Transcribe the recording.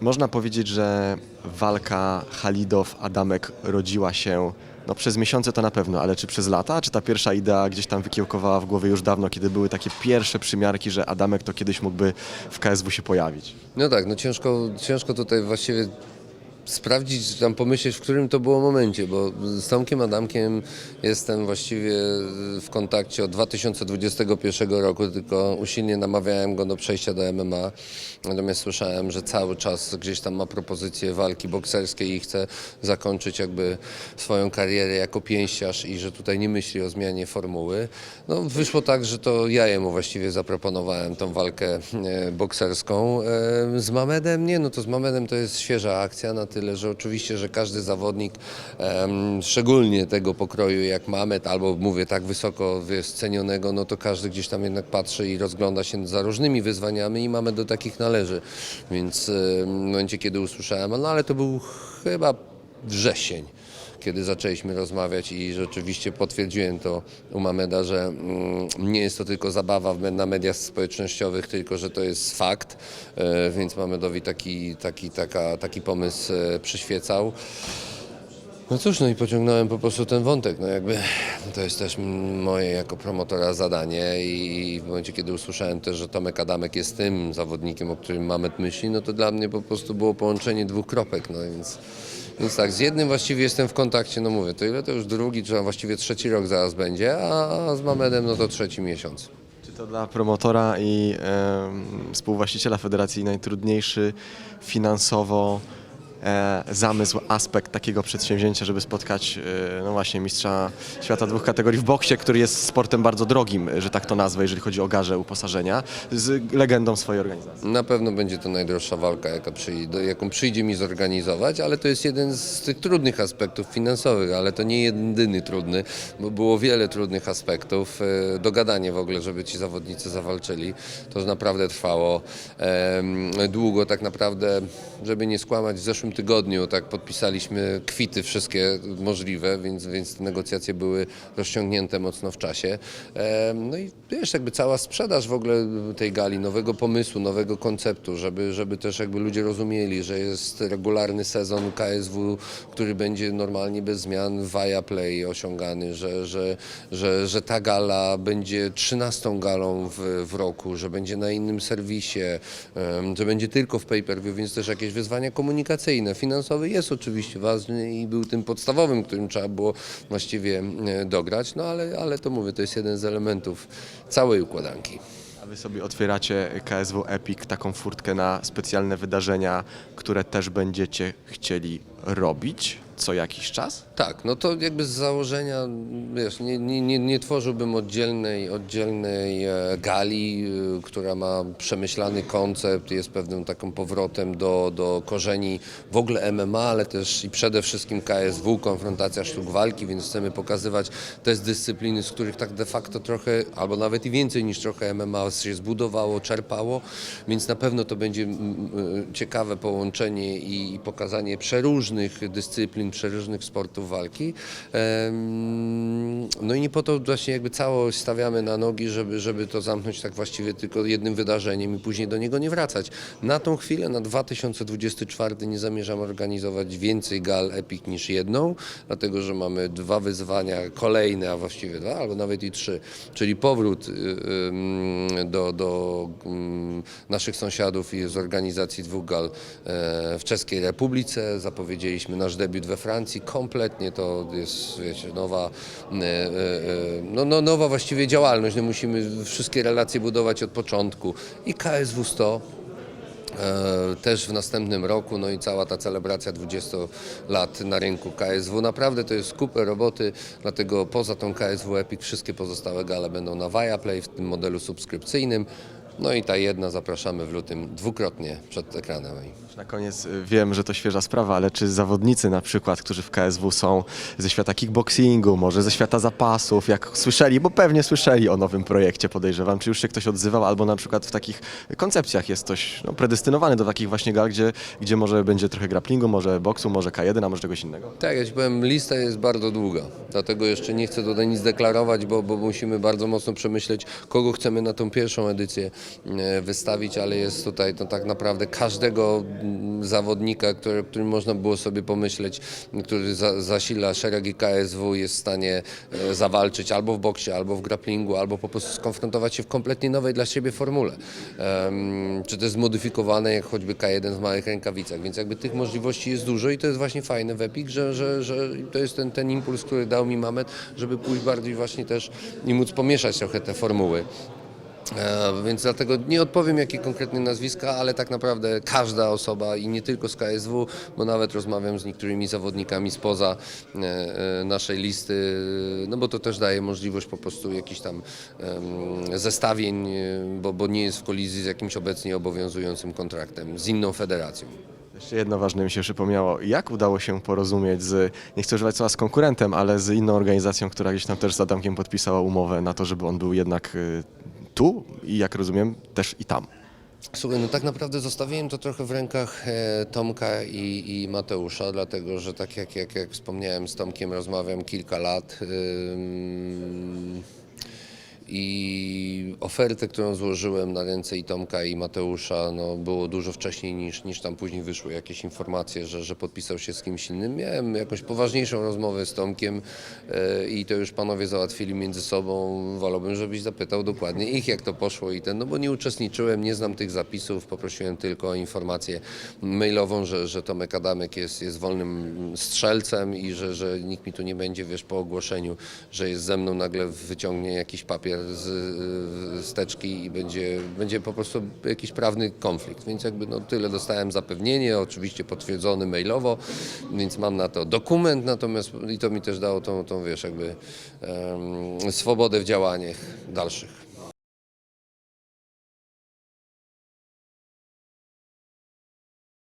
Można powiedzieć, że walka Halidow-Adamek rodziła się no, przez miesiące to na pewno, ale czy przez lata? Czy ta pierwsza idea gdzieś tam wykiełkowała w głowie już dawno, kiedy były takie pierwsze przymiarki, że Adamek to kiedyś mógłby w KSW się pojawić? No tak, no ciężko, ciężko tutaj właściwie sprawdzić, tam pomyśleć, w którym to było momencie, bo z Tomkiem Adamkiem jestem właściwie w kontakcie od 2021 roku, tylko usilnie namawiałem go do przejścia do MMA. Natomiast słyszałem, że cały czas gdzieś tam ma propozycję walki bokserskiej i chce zakończyć jakby swoją karierę jako pięściarz i że tutaj nie myśli o zmianie formuły. No, wyszło tak, że to ja jemu właściwie zaproponowałem tą walkę e, bokserską. E, z Mamedem nie, no to z Mamedem to jest świeża akcja na tyle, że oczywiście, że każdy zawodnik, szczególnie tego pokroju jak Mamed, albo mówię tak wysoko cenionego, no to każdy gdzieś tam jednak patrzy i rozgląda się za różnymi wyzwaniami i Mamed do takich należy. Więc w momencie, kiedy usłyszałem, no ale to był chyba wrzesień kiedy zaczęliśmy rozmawiać i rzeczywiście potwierdziłem to u Mameda, że mm, nie jest to tylko zabawa na mediach społecznościowych, tylko że to jest fakt, e, więc Mamedowi taki, taki, taka, taki pomysł e, przyświecał. No cóż, no i pociągnąłem po prostu ten wątek. No jakby to jest też moje jako promotora zadanie i w momencie, kiedy usłyszałem też, że Tomek Adamek jest tym zawodnikiem, o którym Mamet myśli, no to dla mnie po prostu było połączenie dwóch kropek, no więc, więc tak, z jednym właściwie jestem w kontakcie, no mówię, to ile to już drugi, czy właściwie trzeci rok zaraz będzie, a z Mamedem no to trzeci miesiąc. Czy to dla promotora i em, współwłaściciela federacji najtrudniejszy finansowo e, zamysł, aspekt takiego przedsięwzięcia, żeby spotkać e, no właśnie mistrza świata dwóch kategorii w boksie, który jest sportem bardzo drogim, że tak to nazwę, jeżeli chodzi o garze uposażenia, z legendą swojej organizacji. Na pewno będzie to najdroższa walka, jaka przyjdzie, jaką przyjdzie mi zorganizować, ale to jest jeden z tych trudnych aspektów finansowych, ale to nie jedyny trudny, bo było wiele trudnych aspektów. E, Dogadanie w ogóle, żeby ci zawodnicy zawalczyli, to naprawdę trwało długo. Tak naprawdę, żeby nie skłamać, w zeszłym tygodniu tak podpisaliśmy kwity wszystkie możliwe, więc, więc te negocjacje były rozciągnięte mocno w czasie. No i wiesz, jakby cała sprzedaż w ogóle tej gali, nowego pomysłu, nowego konceptu, żeby, żeby też jakby ludzie rozumieli, że jest regularny sezon KSW, który będzie normalnie bez zmian via play osiągany, że, że, że, że ta gala będzie 13 galą w, w roku, że będzie na innym serwisie, że będzie tylko w pay-per-view, więc też jakieś wyzwania komunikacyjne. Finansowy jest oczywiście ważny i był tym podstawowym, którym trzeba było właściwie e, dograć, no ale, ale to mówię, to jest jeden z elementów całej układanki. A wy sobie otwieracie KSW Epic, taką furtkę na specjalne wydarzenia, które też będziecie chcieli robić co jakiś czas? Tak, no to jakby z założenia, wiesz, nie, nie, nie, nie tworzyłbym oddzielnej, oddzielnej e, gali, e, która ma przemyślany koncept, jest pewnym takim powrotem do, do korzeni w ogóle MMA, ale też i przede wszystkim KSW, konfrontacja sztuk walki, więc chcemy pokazywać te dyscypliny, z których tak de facto trochę, albo nawet i więcej niż trochę MMA się zbudowało, czerpało, więc na pewno to będzie ciekawe połączenie i pokazanie przeróżnych dyscyplin, przeróżnych sportów walki. No i nie po to właśnie jakby całość stawiamy na nogi, żeby, żeby to zamknąć tak właściwie tylko jednym wydarzeniem i później do niego nie wracać. Na tą chwilę, na 2024 nie zamierzam organizować więcej gal Epic niż jedną, dlatego że mamy dwa wyzwania kolejne, a właściwie dwa, albo nawet i trzy, czyli powrót y, y, do, do mm, naszych sąsiadów i z organizacji dwóch gal e, w Czeskiej Republice. Zapowiedzieliśmy nasz debiut we Francji. Kompletnie to jest wiecie, nowa, e, e, e, no, no, nowa właściwie działalność. No, musimy wszystkie relacje budować od początku. I KSW 100 E, też w następnym roku, no i cała ta celebracja 20 lat na rynku KSW. Naprawdę to jest kupę roboty, dlatego poza tą KSW Epic wszystkie pozostałe gale będą na Viaplay w tym modelu subskrypcyjnym. No i ta jedna zapraszamy w lutym dwukrotnie przed ekranem. Na koniec y, wiem, że to świeża sprawa, ale czy zawodnicy na przykład, którzy w KSW są ze świata kickboxingu, może ze świata zapasów, jak słyszeli, bo pewnie słyszeli o nowym projekcie, podejrzewam, czy już się ktoś odzywał, albo na przykład w takich koncepcjach jest ktoś no, predestynowany do takich właśnie gal, gdzie, gdzie może będzie trochę grapplingu, może boksu, może K1, a może czegoś innego? Tak, ja ci powiem, lista jest bardzo długa, dlatego jeszcze nie chcę tutaj nic deklarować, bo, bo musimy bardzo mocno przemyśleć, kogo chcemy na tą pierwszą edycję wystawić, ale jest tutaj to tak naprawdę każdego zawodnika, który, którym można było sobie pomyśleć, który za, zasila szeregi KSW jest w stanie e, zawalczyć albo w boksie, albo w grapplingu, albo po prostu skonfrontować się w kompletnie nowej dla siebie formule. Czy to jest zmodyfikowane jak choćby K1 w małych rękawicach, więc jakby tych możliwości jest dużo i to jest właśnie fajne w Epic, że, że, że to jest ten, ten impuls, który dał mi Mamet, żeby pójść bardziej właśnie też i móc pomieszać trochę te formuły. E, więc dlatego nie odpowiem jakie konkretne nazwiska, ale tak naprawdę każda osoba i nie tylko z KSW, bo nawet rozmawiam z niektórymi zawodnikami spoza e, e, naszej listy, no bo to też daje możliwość po prostu jakichś tam zestawień, bo, bo nie jest w kolizji z jakimś obecnie obowiązującym kontraktem, z inną federacją. Jeszcze jedno ważne mi się przypomniało. Jak udało się porozumieć z, nie chcę używać słowa z konkurentem, ale z inną organizacją, która gdzieś tam też z Adamkiem podpisała umowę na to, żeby on był jednak y, tu i jak rozumiem też i tam. Słuchaj, no tak naprawdę zostawiłem to trochę w rękach e, Tomka i, i Mateusza, dlatego że tak jak, jak, jak wspomniałem z Tomkiem, rozmawiam kilka lat. ym, I ofertę, którą złożyłem na ręce i Tomka i Mateusza, no, było dużo wcześniej niż, niż tam później wyszły jakieś informacje, że, że podpisał się z kimś innym. Miałem jakąś poważniejszą rozmowę z Tomkiem e, i to już panowie załatwili między sobą. Wolałbym, żebyś zapytał dokładnie ich, jak to poszło i ten, no bo nie uczestniczyłem, nie znam tych zapisów, poprosiłem tylko o informację mailową, że, że Tomek Adamek jest, jest wolnym strzelcem i że, że nikt mi tu nie będzie, wiesz, po ogłoszeniu, że jest ze mną, nagle wyciągnie jakiś papier z, z teczki i będzie, będzie po prostu jakiś prawny konflikt. Więc jakby no tyle dostałem zapewnienie, oczywiście potwierdzony mailowo, więc mam na to dokument, natomiast i to mi też dało tą, tą wiesz, jakby em, swobodę w działaniach dalszych.